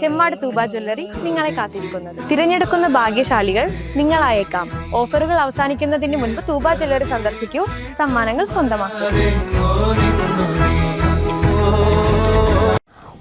Chemmad Thooba jewellery നിങ്ങളെ കാത്തിരിക്കുന്നത്. തിരഞ്ഞെടുക്കുന്ന ഭാഗ്യശാലികൾ നിങ്ങളായേക്കാം. ഓഫറുകൾ അവസാനിക്കുന്നതിന് മുൻപ് തൂബ ജ്വല്ലറി സന്ദർശിക്കൂ. സമ്മാനങ്ങൾ സ്വന്തമാക്കൂ.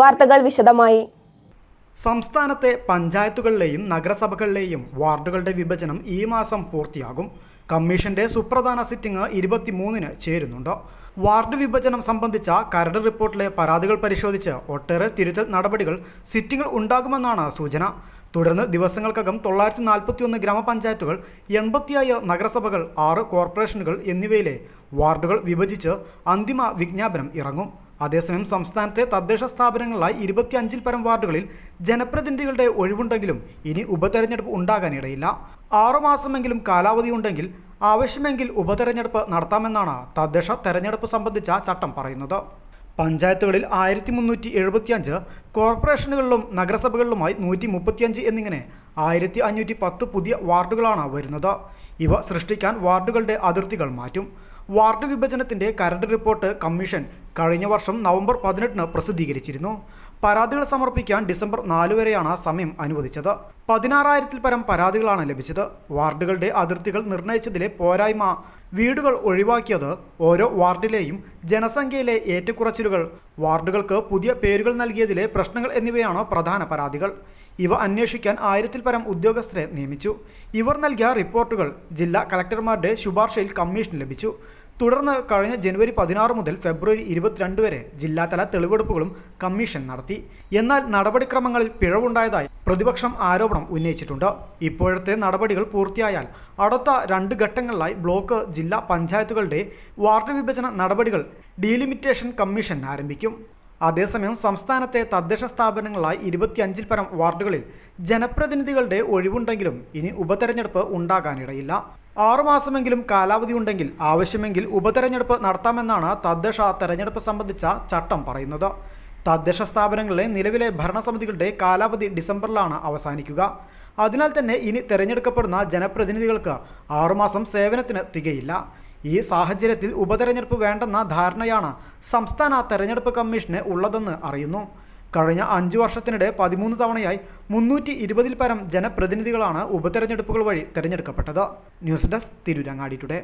വാർത്തകൾ വിശദമായി. സംസ്ഥാനത്തെ പഞ്ചായത്തുകളിലെയും നഗരസഭകളിലെയും വാർഡുകളുടെ വിഭജനം ഈ മാസം പൂർത്തിയാകും. കമ്മീഷന്റെ സുപ്രധാന സിറ്റിംഗ് ഇരുപത്തിമൂന്നിന് ചേരുന്നുണ്ട്. വാർഡ് വിഭജനം സംബന്ധിച്ച കരട് റിപ്പോർട്ടിലെ പരാതികൾ പരിശോധിച്ച് ഒട്ടേറെ തിരുത്തൽ നടപടികൾ സിറ്റിംഗിൽ ഉണ്ടാകുമെന്നാണ് സൂചന. തുടർന്ന് ദിവസങ്ങൾക്കകം തൊള്ളായിരത്തി നാൽപ്പത്തിയൊന്ന് ഗ്രാമപഞ്ചായത്തുകൾ എൺപത്തിയായ നഗരസഭകൾ ആറ് കോർപ്പറേഷനുകൾ എന്നിവയിലെ വാർഡുകൾ വിഭജിച്ച് അന്തിമ വിജ്ഞാപനം ഇറങ്ങും. അതേസമയം സംസ്ഥാനത്തെ തദ്ദേശ സ്ഥാപനങ്ങളിലായി ഇരുപത്തിയഞ്ചിൽ പരം വാർഡുകളിൽ ജനപ്രതിനിധികളുടെ ഒഴിവുണ്ടെങ്കിലും ഇനി ഉപതെരഞ്ഞെടുപ്പ് ഉണ്ടാകാനിടയില്ല. ആറുമാസമെങ്കിലും കാലാവധി ഉണ്ടെങ്കിൽ ആവശ്യമെങ്കിൽ ഉപതെരഞ്ഞെടുപ്പ് നടത്താമെന്നാണ് തദ്ദേശ തെരഞ്ഞെടുപ്പ് സംബന്ധിച്ച ചട്ടം പറയുന്നത്. പഞ്ചായത്തുകളിൽ ആയിരത്തി മുന്നൂറ്റി എഴുപത്തിയഞ്ച് കോർപ്പറേഷനുകളിലും നഗരസഭകളിലുമായി നൂറ്റി മുപ്പത്തിയഞ്ച് എന്നിങ്ങനെ ആയിരത്തി അഞ്ഞൂറ്റി പത്ത് പുതിയ വാർഡുകളാണ് വരുന്നത്. ഇവ സൃഷ്ടിക്കാൻ വാർഡുകളുടെ അതിർത്തികൾ മാറ്റും. വാർഡ് വിഭജനത്തിന്റെ കരട് റിപ്പോർട്ട് കമ്മീഷൻ കഴിഞ്ഞ വർഷം നവംബർ പതിനെട്ടിന് പ്രസിദ്ധീകരിച്ചിരുന്നു. പരാതികൾ സമർപ്പിക്കാൻ ഡിസംബർ നാല് വരെയാണ് ആ സമയം അനുവദിച്ചത്. പതിനാറായിരത്തിൽ പരം പരാതികളാണ് ലഭിച്ചത്. വാർഡുകളുടെ അതിർത്തികൾ നിർണയിച്ചതിലെ പോരായ്മ വീടുകൾ ഒഴിവാക്കിയത് ഓരോ വാർഡിലെയും ജനസംഖ്യയിലെ ഏറ്റക്കുറച്ചിലുകൾ വാർഡുകൾക്ക് പുതിയ പേരുകൾ നൽകിയതിലെ പ്രശ്നങ്ങൾ എന്നിവയാണ് പ്രധാന പരാതികൾ. ഇവ അന്വേഷിക്കാൻ ആയിരത്തിൽ പരം ഉദ്യോഗസ്ഥരെ നിയമിച്ചു. ഇവർ നൽകിയ റിപ്പോർട്ടുകൾ ജില്ലാ കളക്ടർമാരുടെ ശുപാർശയിൽ കമ്മീഷൻ ലഭിച്ചു. തുടർന്ന് കഴിഞ്ഞ ജനുവരി പതിനാറ് മുതൽ ഫെബ്രുവരി ഇരുപത്തിരണ്ട് വരെ ജില്ലാതല തെളിവെടുപ്പുകളും കമ്മീഷൻ നടത്തി. എന്നാൽ നടപടിക്രമങ്ങളിൽ പിഴവുണ്ടായതായി പ്രതിപക്ഷം ആരോപണം ഉന്നയിച്ചിട്ടുണ്ട്. ഇപ്പോഴത്തെ നടപടികൾ പൂർത്തിയായാൽ അടുത്ത രണ്ട് ഘട്ടങ്ങളിലായി ബ്ലോക്ക് ജില്ലാ പഞ്ചായത്തുകളുടെ വാർഡ് വിഭജന നടപടികൾ ഡീലിമിറ്റേഷൻ കമ്മീഷൻ ആരംഭിക്കും. അതേസമയം സംസ്ഥാനത്തെ തദ്ദേശ സ്ഥാപനങ്ങളായി ഇരുപത്തിയഞ്ചിൽ പരം വാർഡുകളിൽ ജനപ്രതിനിധികളുടെ ഒഴിവുണ്ടെങ്കിലും ഇനി ഉപതെരഞ്ഞെടുപ്പ് ഉണ്ടാകാനിടയില്ല. ആറുമാസമെങ്കിലും കാലാവധി ഉണ്ടെങ്കിൽ ആവശ്യമെങ്കിൽ ഉപതെരഞ്ഞെടുപ്പ് നടത്താമെന്നാണ് തദ്ദേശ തെരഞ്ഞെടുപ്പ് സംബന്ധിച്ച ചട്ടം പറയുന്നത്. തദ്ദേശ സ്ഥാപനങ്ങളിലെ നിലവിലെ ഭരണസമിതികളുടെ കാലാവധി ഡിസംബറിലാണ് അവസാനിക്കുക. അതിനാൽ തന്നെ ഇനി തിരഞ്ഞെടുക്കപ്പെടുന്ന ജനപ്രതിനിധികൾക്ക് ആറുമാസം സേവനത്തിന് തികയില്ല. ഈ സാഹചര്യത്തിൽ ഉപതെരഞ്ഞെടുപ്പ് വേണ്ടെന്ന ധാരണയാണ് സംസ്ഥാന തെരഞ്ഞെടുപ്പ് കമ്മീഷന് ഉള്ളതെന്ന് അറിയുന്നു. കഴിഞ്ഞ അഞ്ചു വർഷത്തിനിടെ പതിമൂന്ന് തവണയായി മുന്നൂറ്റി ഇരുപതിൽ പരം ജനപ്രതിനിധികളാണ് ഉപതെരഞ്ഞെടുപ്പുകൾ വഴി തെരഞ്ഞെടുക്കപ്പെട്ടത്. News desk Tirurangadi today.